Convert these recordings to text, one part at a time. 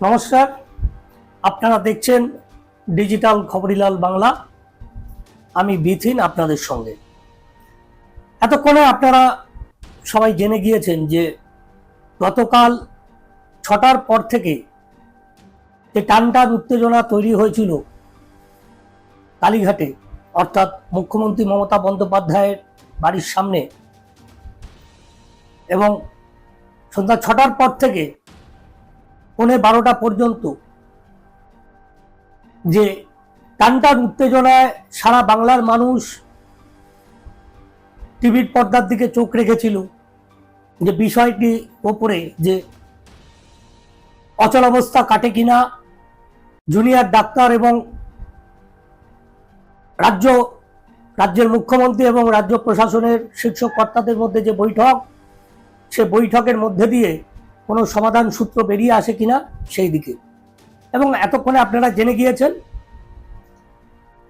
নমস্কার, আপনারা দেখছেন ডিজিটাল খবরিলাল বাংলা। আমি বিথিন আপনাদের সঙ্গে। এতক্ষণে আপনারা সবাই জেনে গিয়েছেন যে গতকাল ছটার পর থেকে যে টান টান উত্তেজনা তৈরি হয়েছিল কালীঘাটে, অর্থাৎ মুখ্যমন্ত্রী মমতা বন্দ্যোপাধ্যায়ের বাড়ির সামনে, এবং সন্ধ্যা ছটার পর থেকে পৌনে বারোটা পর্যন্ত। যে টানটান উত্তেজনায় সারা বাংলার মানুষ টিভির পর্দার দিকে চোখ রেখেছিল যে বিষয়টি ওপরে যে অচলাবস্থা কাটে কিনা, জুনিয়র ডাক্তার এবং রাজ্য, রাজ্যের মুখ্যমন্ত্রী এবং রাজ্য প্রশাসনের শীর্ষ কর্তাদের মধ্যে যে বৈঠক, সে বৈঠকের মধ্যে দিয়ে কোনো সমাধান সূত্র বেরিয়ে আসে কিনা সেই দিকে। এবং এতক্ষণে আপনারা জেনে গিয়েছেন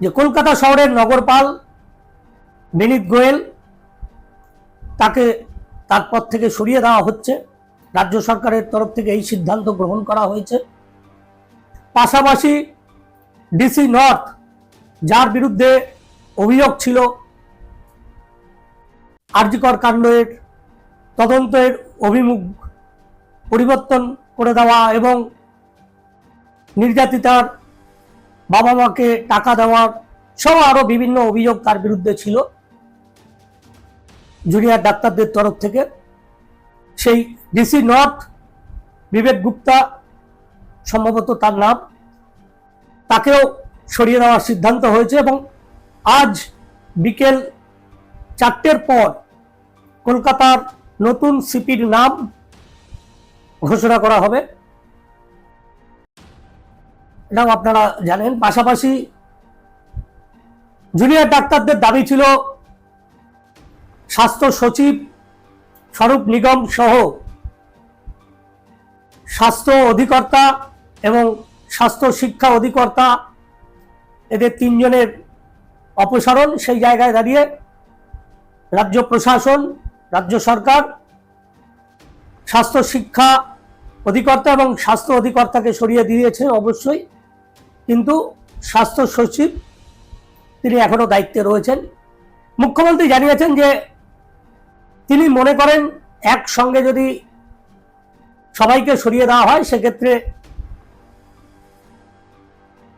যে কলকাতা শহরের নগরপাল বিনীত গোয়েল তাকে তার পদ থেকে সরিয়ে দেওয়া হচ্ছে। রাজ্য সরকারের তরফ থেকে এই সিদ্ধান্ত গ্রহণ করা হয়েছে। পাশাপাশি ডিসি নর্থ, যার বিরুদ্ধে অভিযোগ ছিল, আরজিকর কাণ্ডের তদন্তের অভিমুখ পরিবর্তন করে দেওয়া এবং নির্যাতিতার বাবা মাকে টাকা দেওয়ার সহ আরও বিভিন্ন অভিযোগ তার বিরুদ্ধে ছিল। জুনিয়র ডাক্তারদের তরফ থেকে। সেই ডিসি নর্থ বিবেক গুপ্তা সম্ভবত তার নাম, তাকেও সরিয়ে দেওয়ার সিদ্ধান্ত হয়েছে এবং আজ বিকেল চারটের পর কলকাতার নতুন সিপির নাম ঘোষণা করা হবে। এটাও আপনারা জানেন, পাশাপাশি জুনিয়র ডাক্তারদের দাবি ছিল, স্বাস্থ্য সচিব স্বরূপ নিগম সহ স্বাস্থ্য অধিকর্তা এবং স্বাস্থ্য শিক্ষা অধিকর্তা এদের তিনজনের অপসারণ সেই জায়গায় দাঁড়িয়ে রাজ্য প্রশাসন, রাজ্য সরকার স্বাস্থ্য শিক্ষা অধিকর্তা এবং স্বাস্থ্য অধিকর্তাকে সরিয়ে দিয়েছে অবশ্যই। কিন্তু স্বাস্থ্য সচিব, তিনি এখনও দায়িত্বে রয়েছেন। মুখ্যমন্ত্রী জানিয়েছেন যে, তিনি মনে করেন একসঙ্গে যদি সবাইকে সরিয়ে দেওয়া হয়, সেক্ষেত্রে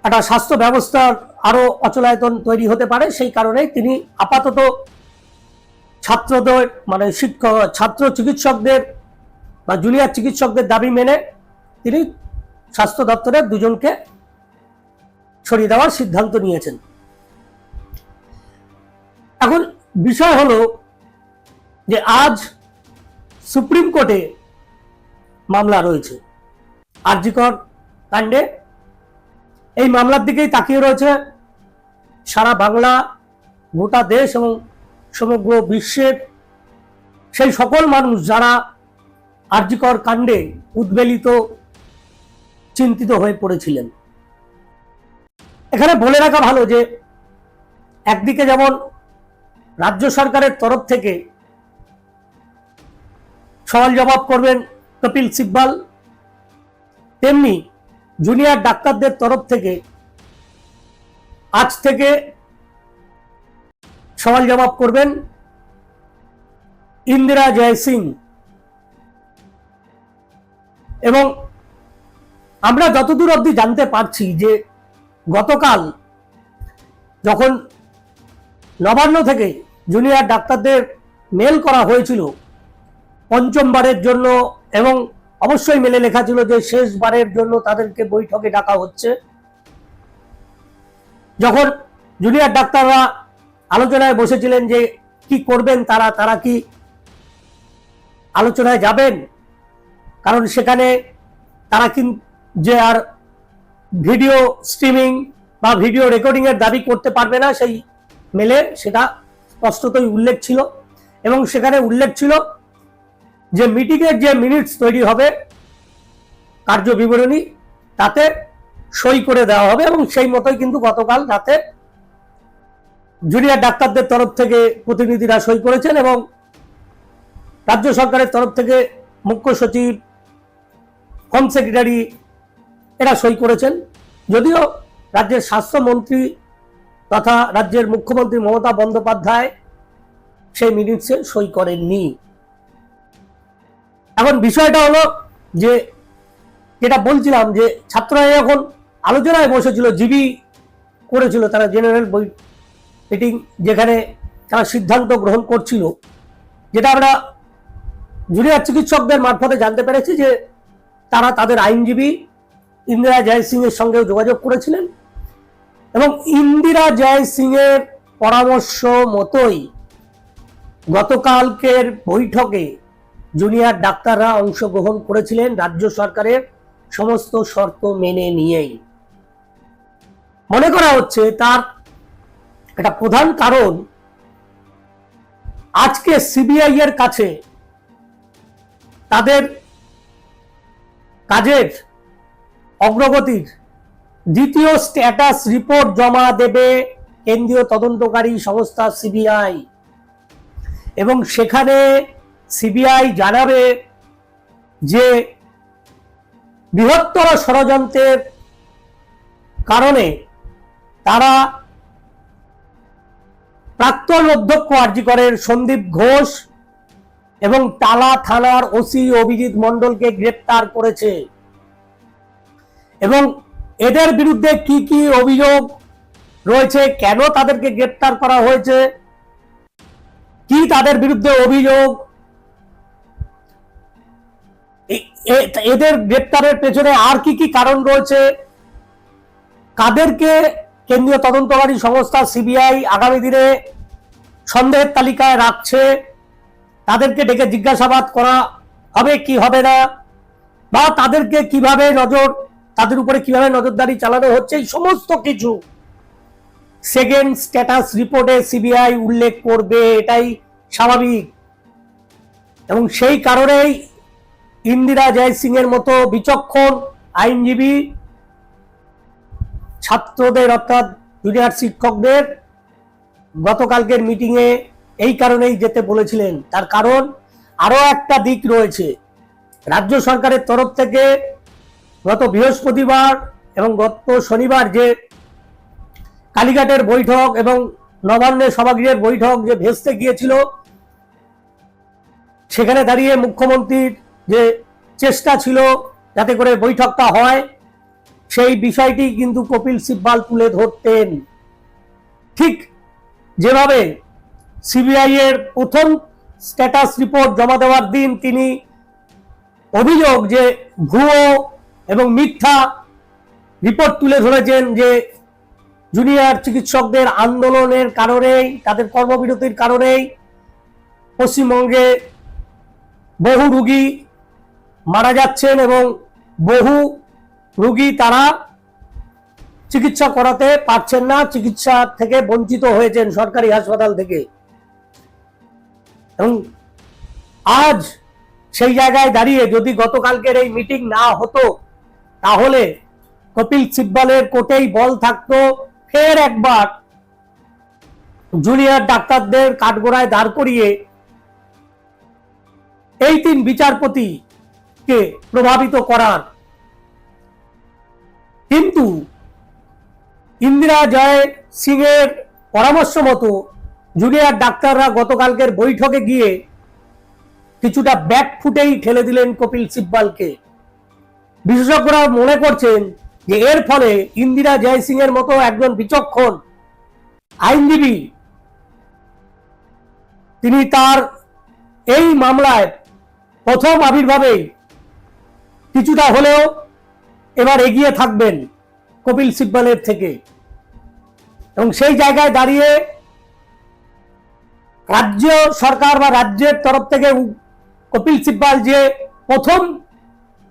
একটা স্বাস্থ্য ব্যবস্থার আরও অচলায়তন তৈরি হতে পারে। সেই কারণে তিনি আপাতত ছাত্রদের মানে শিক্ষক, ছাত্র চিকিৎসকদের বা জুনিয়র চিকিৎসকদের দাবি মেনে তিনি স্বাস্থ্য দপ্তরের দুজনকে সরিয়ে দেওয়ার সিদ্ধান্ত নিয়েছেন। এখন বিষয় হলো যে আজ সুপ্রিম কোর্টে মামলা রয়েছে। আরজিকর কাণ্ডে এই মামলার দিকেই তাকিয়ে রয়েছে সারা বাংলা, গোটা দেশ এবং সমগ্র বিশ্বের সেই সকল মানুষ যারা আরজিকর কাণ্ডে উদ্বেলিত, চিন্তিত হয়ে পড়েছিলেন। এখানে বলে রাখা ভালো যে, একদিকে যেমন রাজ্য সরকারের তরফ থেকে সওয়াল জবাব করবেন কপিল সিব্বাল, তেমনি জুনিয়র ডাক্তারদের তরফ থেকে আজ থেকে সওয়াল জবাব করবেন ইন্দিরা জয় সিং। এবং আমরা যতদূর অবধি জানতে পারছি যে গতকাল যখন নবান্ন থেকে জুনিয়র ডাক্তারদের মেল করা হয়েছিল পঞ্চমবারের জন্য এবং অবশ্যই মেলে লেখা ছিল যে শেষবারের জন্য তাদেরকে বৈঠকে ডাকা হচ্ছে, যখন জুনিয়র ডাক্তাররা আলোচনায় বসেছিলেন যে কি করবেন তারা তারা কি আলোচনায় যাবেন? কারণ সেখানে তারা কিন্তু যে আর ভিডিও স্ট্রিমিং বা ভিডিও রেকর্ডিং এর দাবি করতে পারবে না সেই মেলে সেটা স্পষ্টতই উল্লেখ ছিল। এবং সেখানে উল্লেখ ছিল যে মিটিংয়ের যে মিনিটস তৈরি হবে কার্য বিবরণী তাতে সই করে দেওয়া হবে এবং সেই মতোই কিন্তু গতকাল রাতে জুনিয়র ডাক্তারদের তরফ থেকে প্রতিনিধিরা সই করেছেন এবং রাজ্য সরকারের তরফ থেকে মুখ্য সচিব হোম সেক্রেটারি এরা সই করেছেন। যদিও রাজ্যের স্বাস্থ্যমন্ত্রী তথা রাজ্যের মুখ্যমন্ত্রী মমতা বন্দ্যোপাধ্যায় সেই মিনিটসে সই করেননি। এখন বিষয়টা হলো যে, যেটা বলছিলাম যে ছাত্ররা এখন আলোচনায় বসেছিল, জিবি করেছিল, তারা জেনারেল বই মিটিং যেখানে তারা সিদ্ধান্ত গ্রহণ করছিল। যেটা আমরা জুনিয়র চিকিৎসকদের মারফতে জানতে পেরেছি যে তারা তাদের আইনজীবী ইন্দিরা জয় সিং এর সঙ্গেও যোগাযোগ করেছিলেন এবং ইন্দিরা জয় সিং এর পরামর্শ মতোই গতকালকের বৈঠকে জুনিয়র ডাক্তাররা অংশগ্রহণ করেছিলেন রাজ্য সরকারের সমস্ত শর্ত মেনে নিয়েই। মনে করা হচ্ছে তার একটা প্রধান কারণ, আজকে সিবিআই এর কাছে তাদের কাজের অগ্রগতির দ্বিতীয় স্ট্যাটাস রিপোর্ট জমা দেবে কেন্দ্রীয় তদন্তকারী সংস্থা সিবিআই। এবং সেখানে সিবিআই জানাবে যে বৃহত্তর ষড়যন্ত্রের কারণে তারা প্রাক্তন অধ্যক্ষ আর্জিকরের সন্দীপ ঘোষ এবং টালা থানার ওসি অভিজিৎ মণ্ডলকে গ্রেপ্তার করেছে। এবং এদের বিরুদ্ধে কি কি অভিযোগ রয়েছে, কেন তাদেরকে গ্রেপ্তার করা হয়েছে, কি তাদের বিরুদ্ধে অভিযোগ এদের গ্রেপ্তারের পেছনে আর কি কি কারণ রয়েছে, কাদেরকে কেন্দ্রীয় তদন্তকারী সংস্থা সিবিআই আগামী দিনে সন্দেহের তালিকায় রাখছে তাদেরকে ডেকে জিজ্ঞাসাবাদ করা হবে কি হবে না? বা তাদেরকে কীভাবে নজর, তাদের উপরে কীভাবে নজরদারি চালানো হচ্ছে? এই সমস্ত কিছু সেকেন্ড স্ট্যাটাস রিপোর্টে সিবিআই উল্লেখ করবে, এটাই স্বাভাবিক। এবং সেই কারণেই ইন্দিরা জয় সিং এর মতো বিচক্ষণ আইনজীবী, ছাত্রদের অর্থাৎ জুনিয়র শিক্ষকদের গতকালকের মিটিংয়ে এই কারণেই যেতে বলেছিলেন। তার কারণ আরও একটা দিক রয়েছে। রাজ্য সরকারের তরফ থেকে গত বৃহস্পতিবার এবং গত শনিবার যে কালীঘাটের বৈঠক এবং নবান্নে সভাগৃহের বৈঠক যে ভেস্তে গিয়েছিল, সেখানে দাঁড়িয়ে মুখ্যমন্ত্রীর যে চেষ্টা ছিল যাতে করে বৈঠকটা হয়, সেই বিষয়টি কিন্তু কপিল সিব্বাল তুলে ধরতেন। ঠিক যেভাবে সিবিআই এর প্রথম স্ট্যাটাস রিপোর্ট জমা দেওয়ার দিন তিনি অভিযোগ যে ভুয়ো এবং মিথ্যা রিপোর্ট তুলে ধরেছেন যে জুনিয়র চিকিৎসকদের আন্দোলনের কারণেই, তাদের কর্মবিরতির কারণেই পশ্চিমবঙ্গে বহু রুগী মারা যাচ্ছেন এবং বহু রুগী তারা চিকিৎসা করাতে পারছেন না, চিকিৎসা থেকে বঞ্চিত হয়েছেন সরকারি হাসপাতাল থেকে। এবং আজ সেই জায়গায় দাঁড়িয়ে যদি গতকালকের এই মিটিং না হতো, তাহলে কপিল সিব্বালের কোটেই বল থাকতো, ফের একবার জুনিয়র ডাক্তারদের কাঠগোড়ায় দাঁড় করিয়ে এই তিন বিচারপতিকে প্রভাবিত করার। কিন্তু ইন্দিরা জয় সিং এর পরামর্শ মতো জুনিয়র ডাক্তাররা গতকালকের বৈঠকে গিয়ে কিছুটা ব্যাক ফুটেই ঠেলে দিলেন কপিল সিব্বালকে। বিশেষজ্ঞরা মনে করছেন যে এর ফলে ইন্দিরা জয় সিং এর মতো একজন বিচক্ষণ আইনজীবী, তিনি তার এই মামলায় প্রথম আবির্ভাবেই কিছুটা হলেও এবার এগিয়ে থাকবেন কপিল সিব্বালের থেকে। এবং সেই জায়গায় দাঁড়িয়ে রাজ্য সরকার বা রাজ্যের তরফ থেকে কপিল সিব্বাল যে প্রথম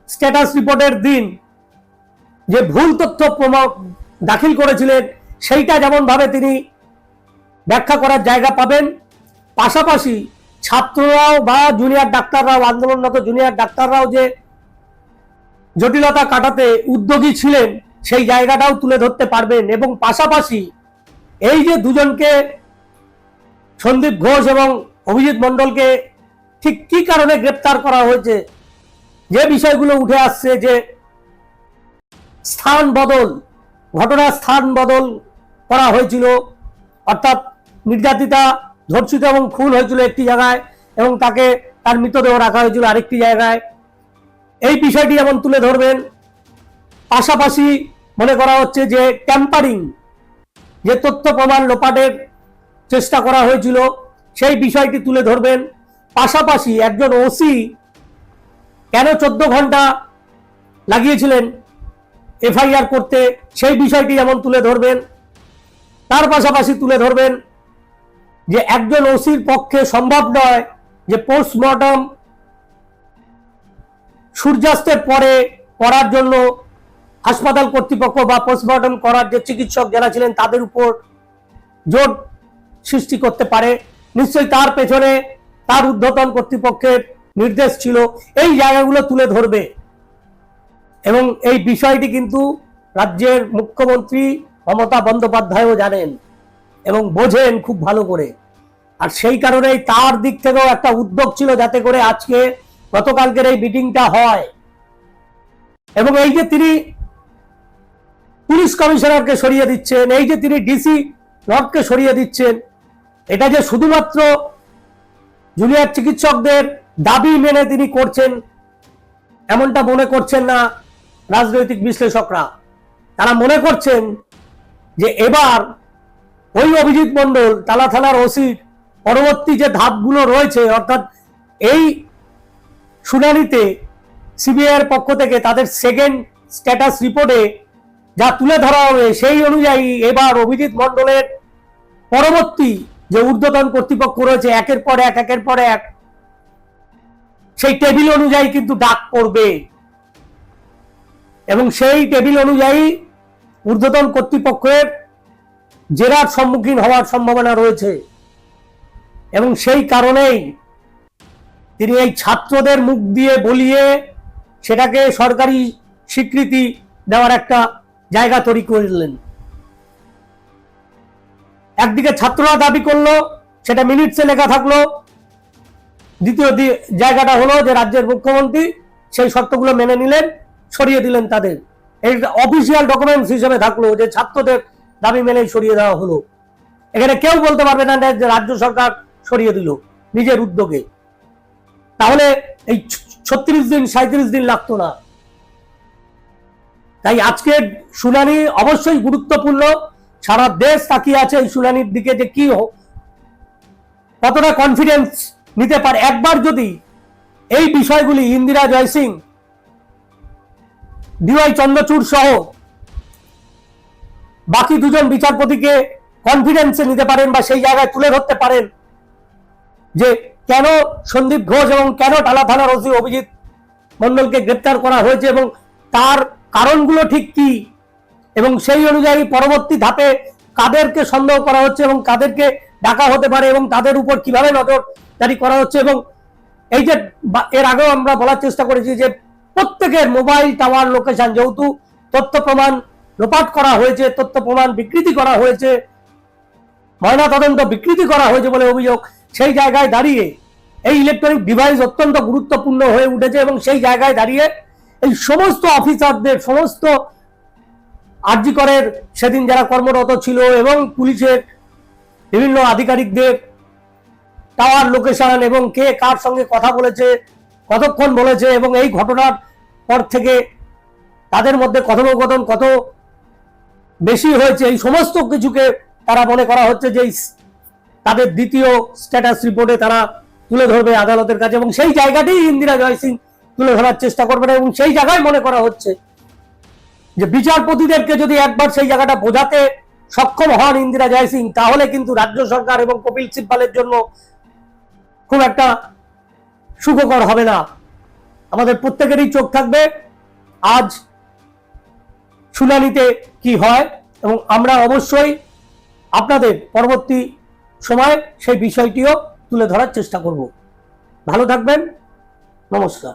স্ট্যাটাস রিপোর্টের দিন যে ভুল তথ্য দাখিল করেছিলেন, সেইটা যেমনভাবে তিনি ব্যাখ্যা করার জায়গা পাবেন, পাশাপাশি ছাত্ররাও বা জুনিয়র ডাক্তাররাও, আন্দোলনরত জুনিয়র ডাক্তাররাও যে জটিলতা কাটাতে উদ্যোগী ছিলেন, সেই জায়গাটাও তুলে ধরতে পারবেন এবং পাশাপাশি এই যে দুজনকে সন্দীপ ঘোষ এবং অভিজিৎ মণ্ডলকে ঠিক কি কারণে গ্রেপ্তার করা হয়েছে? যে বিষয়গুলো উঠে আসছে যে স্থান বদল ঘটনার স্থান বদল করা হয়েছিল, অর্থাৎ নির্যাতিতা ধর্ষিত এবং খুন হয়েছিল একটি জায়গায় এবং তাকে তার মৃতদেহ রাখা হয়েছিল আরেকটি জায়গায়। এই বিষয়টি যেমন তুলে ধরবেন। পাশাপাশি মনে করা হচ্ছে যে ট্যাম্পারিং যে তথ্য প্রমাণ লোপাটের চেষ্টা করা হয়েছিল, সেই বিষয়টি তুলে ধরবেন। পাশাপাশি একজন ওসি কেন চোদ্দ ঘণ্টা লাগিয়েছিলেন এফআইআর করতে, সেই বিষয়টি যেমন তুলে ধরবেন, তার পাশাপাশি তুলে ধরবেন যে একজন ওসির পক্ষে সম্ভব নয় যে পোস্টমর্টম সূর্যাস্তের পরে করার জন্য হাসপাতাল কর্তৃপক্ষ বা পোস্টমর্টম করার যে চিকিৎসক যারা ছিলেন তাদের উপর জোর সৃষ্টি করতে পারে। নিশ্চয়ই তার পেছনে তার ঊর্ধ্বতন কর্তৃপক্ষের নির্দেশ ছিল। এই জায়গাগুলো তুলে ধরবে। এবং এই বিষয়টি কিন্তু রাজ্যের মুখ্যমন্ত্রী মমতা বন্দ্যোপাধ্যায়ও জানেন এবং বোঝেন খুব ভালো করে। আর সেই কারণেই তার দিক থেকেও একটা উদ্যোগ ছিল যাতে করে আজকে গতকালকের এই মিটিংটা হয়। এবং এই যে তিনি পুলিশ কমিশনারকে সরিয়ে দিচ্ছেন, এই যে তিনি ডিসি নর্থকে সরিয়ে দিচ্ছেন এটা যে শুধুমাত্র জুনিয়র চিকিৎসকদের দাবি মেনে তিনি করছেন, এমনটা মনে করছেন না রাজনৈতিক বিশ্লেষকরা। তারা মনে করছেন যে এবার ওই অভিজিৎ মন্ডল তালা থানার ওসির পরবর্তী যে ধাপগুলো রয়েছে, অর্থাৎ এই শুনানিতে সিবিআইয়ের পক্ষ থেকে তাদের সেকেন্ড স্ট্যাটাস রিপোর্টে যা তুলে ধরা হবে, সেই অনুযায়ী এবার অভিজিৎ মন্ডলের পরবর্তী যে ঊর্ধ্বতন কর্তৃপক্ষ রয়েছে, একের পর এক, একের পর এক, সেই টেবিল অনুযায়ী কিন্তু ডাক পড়বে। এবং সেই টেবিল অনুযায়ী ঊর্ধ্বতন কর্তৃপক্ষের জেরার সম্মুখীন হওয়ার সম্ভাবনা রয়েছে। এবং সেই কারণেই তিনি এই ছাত্রদের মুখ দিয়ে বলিয়ে সেটাকে সরকারি স্বীকৃতি দেওয়ার একটা জায়গা তৈরি করলেন। একদিকে ছাত্ররা দাবি করল, সেটা মিনিটসে লেখা থাকল। দ্বিতীয় জায়গাটা হলো যে রাজ্যের মুখ্যমন্ত্রী সেই শর্তগুলো মেনে নিলেন, সরিয়ে দিলেন তাদের। এই অফিসিয়াল ডকুমেন্টস হিসেবে থাকল যে ছাত্রদের দাবি মেনে সরিয়ে দেওয়া হলো। এখানে কেউ বলতে পারবে না যে রাজ্য সরকার সরিয়ে দিল নিজের উদ্যোগে। তাহলে এই ছত্রিশ দিন সাঁত্রিশ দিন লাগতো না। তাই আজকের শুনানি অবশ্যই গুরুত্বপূর্ণ। সারা দেশ তাকিয়ে আছে এই শুনানির দিকে যে কি হোক। কতটা কনফিডেন্স নিতে পারে? একবার যদি এই বিষয়গুলি ইন্দিরা জয়সিং ডিওয়াই চন্দ্রচূড় সহ বাকি দুজন বিচারপতিকে কনফিডেন্সে নিতে পারেন বা সেই জায়গায় তুলে ধরতে পারেন যে কেন সন্দীপ ঘোষ এবং কেন টালা থানার ওসি অভিজিৎ মন্ডলকে গ্রেপ্তার করা হয়েছে এবং তার কারণগুলো ঠিক কি? এবং সেই অনুযায়ী পরবর্তী ধাপে কাদেরকে সন্দেহ করা হচ্ছে এবং কাদেরকে ডাকা হতে পারে এবং তাদের উপর কীভাবে নজরদারি করা হচ্ছে এবং এই যে এর আগেও আমরা বলার চেষ্টা করেছি যে প্রত্যেকের মোবাইল টাওয়ার লোকেশন যেহেতু তথ্য প্রমাণ লোপাট করা হয়েছে, তথ্য প্রমাণ বিকৃতি করা হয়েছে ময়না তদন্ত বিকৃতি করা হয়েছে বলে অভিযোগ, সেই জায়গায় দাঁড়িয়ে এই ইলেকট্রনিক ডিভাইস অত্যন্ত গুরুত্বপূর্ণ হয়ে উঠেছে এবং সেই জায়গায় দাঁড়িয়ে এই সমস্ত অফিসারদের সমস্ত আরজিকরের সেদিন যারা কর্মরত ছিল এবং পুলিশের বিভিন্ন আধিকারিকদের টাওয়ার লোকেশন এবং কে কার সঙ্গে কথা বলেছে, কতক্ষণ বলেছে এবং এই ঘটনার পর থেকে তাদের মধ্যে কথোপকথন কত বেশি হয়েছে, এই সমস্ত কিছুকে তারা মনে করা হচ্ছে যে তাদের দ্বিতীয় স্ট্যাটাস রিপোর্টে তারা তুলে ধরবে আদালতের কাছে এবং সেই জায়গাটি ইন্দিরা জয় সিং তুলে ধরার চেষ্টা করবেন এবং সেই জায়গায় মনে করা হচ্ছে যে বিচারপতিদেরকে যদি একবার সেই জায়গাটা বোঝাতে সক্ষম হন ইন্দিরা জয় সিং, তাহলে কিন্তু রাজ্য সরকার এবং কপিল সিব্বালের জন্য খুব একটা সুখকর হবে না। আমাদের প্রত্যেকেরই চোখ থাকবে আজ শুনানিতে কি হয় এবং আমরা অবশ্যই আপনাদের পরবর্তী সময় সেই বিষয়টিও তুলে ধরার চেষ্টা করব। ভালো থাকবেন, নমস্কার।